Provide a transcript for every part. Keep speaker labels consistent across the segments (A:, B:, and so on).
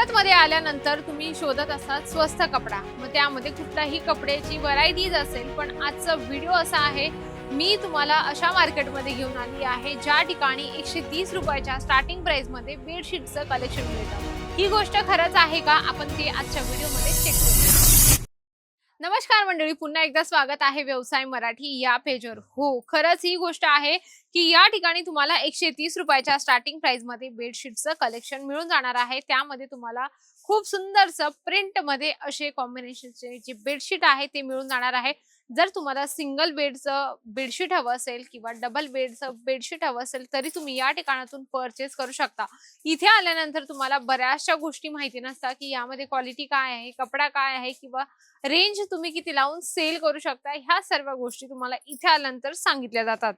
A: सुरतमध्ये आल्यानंतर तुम्ही शोधत असाल स्वस्त कपडा. मग त्यामध्ये कुठलाही कपड्याची व्हरायटीज असेल पण आजचा व्हिडिओ असा आहे मी तुम्हाला अशा मार्केटमध्ये घेऊन आली आहे ज्या ठिकाणी एकशे तीस रुपयाच्या स्टार्टिंग प्राइसमध्ये बेडशीटचं कलेक्शन मिळतं. ही गोष्ट खरंच आहे का? आपण ते आजच्या व्हिडिओमध्ये चेक करू नमस्कार मंडळी पुन्हा एकदा स्वागत आहे व्यवसाय मराठी या पेजवर. हो खरंच ही गोष्ट आहे की या ठिकाणी तुम्हाला एकशे तीस रुपयाच्या स्टार्टिंग प्राइसमध्ये बेडशीटचं कलेक्शन मिळून जाणार आहे. त्यामध्ये तुम्हाला खूप सुंदरसं प्रिंटमध्ये असे कॉम्बिनेशनचे जे बेडशीट आहे ते मिळून जाणार आहे. जर तुम्हाला सिंगल बेडचं बेडशीट हवं असेल किंवा डबल बेडचं बेडशीट हवं असेल तरी तुम्ही या ठिकाणातून परचेस करू शकता. इथे आल्यानंतर तुम्हाला बऱ्याचशा गोष्टी माहिती नसतात की यामध्ये क्वालिटी काय आहे कपडा काय आहे किंवा रेंज तुम्ही किती लावून सेल करू शकता ह्या सर्व गोष्टी तुम्हाला इथे आल्यानंतर सांगितल्या जातात.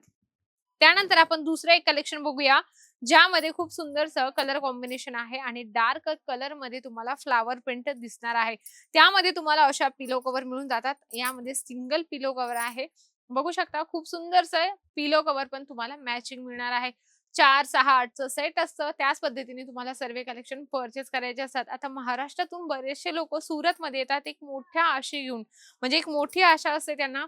A: त्यानंतर आपण दुसरं एक कलेक्शन बघूया ज्यामध्ये खूप सुंदरसं कलर कॉम्बिनेशन आहे आणि डार्क कलरमध्ये तुम्हाला फ्लावर प्रिंट दिसणार आहे. त्यामध्ये तुम्हाला अशा पिलो कव्हर मिळून जातात. यामध्ये सिंगल पिलो कव्हर आहे. बघू शकता खूप सुंदरसं पिलो कव्हर पण तुम्हाला मॅचिंग मिळणार आहे. चार सहा आठचं सेट असतं. त्याच पद्धतीने तुम्हाला सर्व कलेक्शन परचेस करायचे असतात. आता महाराष्ट्रातून बरेचसे लोक सुरतमध्ये येतात. एक मोठ्या आशे घेऊन म्हणजे एक मोठी आशा असते त्यांना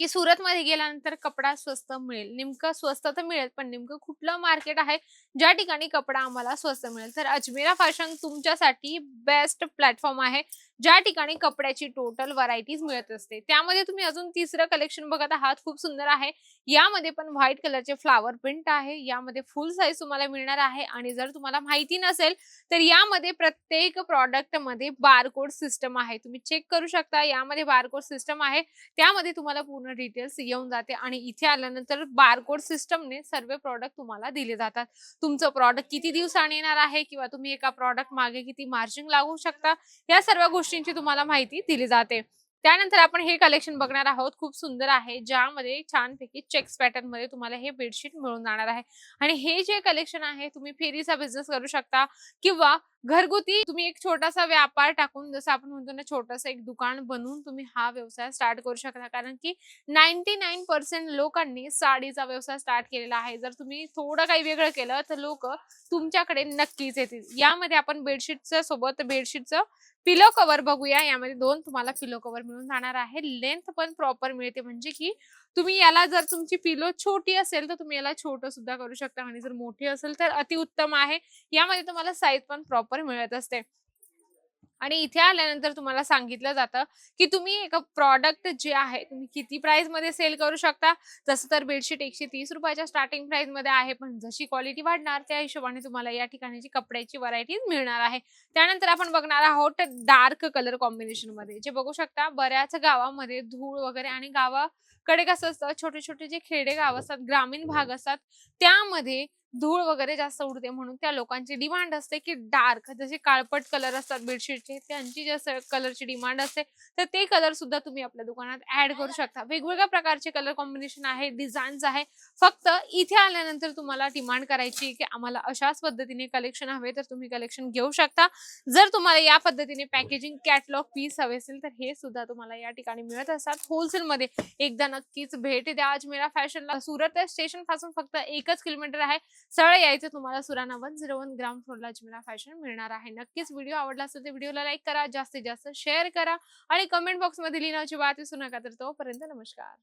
A: की सुरतमध्ये गेल्यानंतर कपडा स्वस्त मिळेल. नेमकं स्वस्त तर मिळेल पण नेमकं कुठलं मार्केट आहे ज्या ठिकाणी कपडा आम्हाला स्वस्त मिळेल? तर अजमेरा फॅशन तुमच्यासाठी बेस्ट प्लॅटफॉर्म आहे. ज्या ठिकाणी कपड्याची टोटल व्हरायटीज मिळत असते त्यामध्ये तुम्ही अजून तिसरं कलेक्शन बघत आहात खूप सुंदर आहे. यामध्ये पण व्हाईट कलरचे फ्लावर प्रिंट आहे यामध्ये फुल साईज तुम्हाला मिळणार आहे आणि जर तुम्हाला माहिती नसेल तर यामध्ये प्रत्येक प्रॉडक्टमध्ये बारकोड सिस्टम आहे. तुम्ही चेक करू शकता यामध्ये बारकोड सिस्टम आहे. त्यामध्ये तुम्हाला पूर्ण डिटेल्स येऊन जाते आणि इथे आल्यानंतर बारकोड सिस्टमने सर्व प्रॉडक्ट तुम्हाला दिले जातात. तुमचं प्रॉडक्ट किती दिवसाने येणार आहे किंवा तुम्ही एका प्रॉडक्ट मागे किती मार्जिन लागू शकता या सर्व गोष्टी गोष्टींची तुम्हाला माहिती दिली जाते. त्यानंतर आपण हे कलेक्शन बघणार आहोत. खूप सुंदर आहे. ज्यामध्ये छानपैकी चेक्स पॅटर्नमध्ये तुम्हाला हे बेडशीट मिळून जाणार आहे. आणि हे जे कलेक्शन आहे तुम्ही फेरीचा बिझनेस करू शकता किंवा घरगुती तुम्ही एक छोटासा व्यापार टाकून जसं आपण म्हणतो ना छोटस एक दुकान बनवून तुम्ही हा व्यवसाय स्टार्ट करू शकता. कारण की नाईन्टी नाईन पर्सेंट लोकांनी साडीचा व्यवसाय स्टार्ट केलेला आहे. जर तुम्ही थोडं काही वेगळं केलं तर लोक तुमच्याकडे नक्कीच येतील. यामध्ये आपण बेडशीटच्या सोबत बेडशीटचं पिलो कव्हर बघूया. यामध्ये दोन तुम्हाला पिलो कव्हर मिळून जाणार आहे. लेंथ पण प्रॉपर मिळते. म्हणजे की तुम्ही याला जर तुमची पिलो छोटी असेल तर तुम्ही याला छोट सुद्धा करू शकता. आणि जर मोठी असेल तर अतिउत्तम आहे. यामध्ये तुम्हाला साईज पण प्रॉपर मिळत असते. आणि इथे आल्यानंतर तुम्हाला सांगितलं जातं की तुम्ही एक प्रॉडक्ट जे आहे तुम्ही किती प्राइसमध्ये सेल करू शकता. जसं तर बेडशीट एकशे तीस रुपयाच्या स्टार्टिंग प्राइसमध्ये आहे पण जशी क्वालिटी वाढणार त्या हिशोबाने तुम्हाला या ठिकाणची कपड्याची व्हरायटीज मिळणार आहे. त्यानंतर आपण बघणार आहोत डार्क कलर कॉम्बिनेशनमध्ये जे बघू शकता बऱ्याच गावामध्ये धूळ वगैरे आणि गावाकडे कसं असतं छोटे छोटे जे खेडे गाव असतात ग्रामीण भाग असतात त्यामध्ये धूळ वगैरे जास्त उडते म्हणून त्या लोकांची डिमांड असते की डार्क जसे काळपट कलर असतात बेडशीटचे त्यांची जे कलरची डिमांड असते तर ते कलर सुद्धा तुम्ही आपल्या दुकानात ऍड करू शकता. वेगवेगळ्या प्रकारचे कलर कॉम्बिनेशन आहे डिझाईन्स आहे. फक्त इथे आल्यानंतर तुम्हाला डिमांड करायची की आम्हाला अशाच पद्धतीने कलेक्शन हवे तर तुम्ही कलेक्शन घेऊ शकता. जर तुम्हाला या पद्धतीने पॅकेजिंग कॅटलॉग पीस हवे असेल तर हे सुद्धा तुम्हाला या ठिकाणी मिळत असतात. होलसेल मध्ये एकदा नक्कीच भेट द्या. अजमेरा फॅशनला सुरत स्टेशनपासून फक्त एकच किलोमीटर आहे. सरळ यायचं तुम्हाला Surana one zero one ground फ्लोरला Ajmera fashion मिळणार आहे. नक्कीच व्हिडिओ आवडला असेल तर व्हिडिओला लाईक करा जास्तीत जास्त शेअर करा आणि कमेंट बॉक्समध्ये लिहिण्याची बात विसरू नका. तर तोपर्यंत नमस्कार.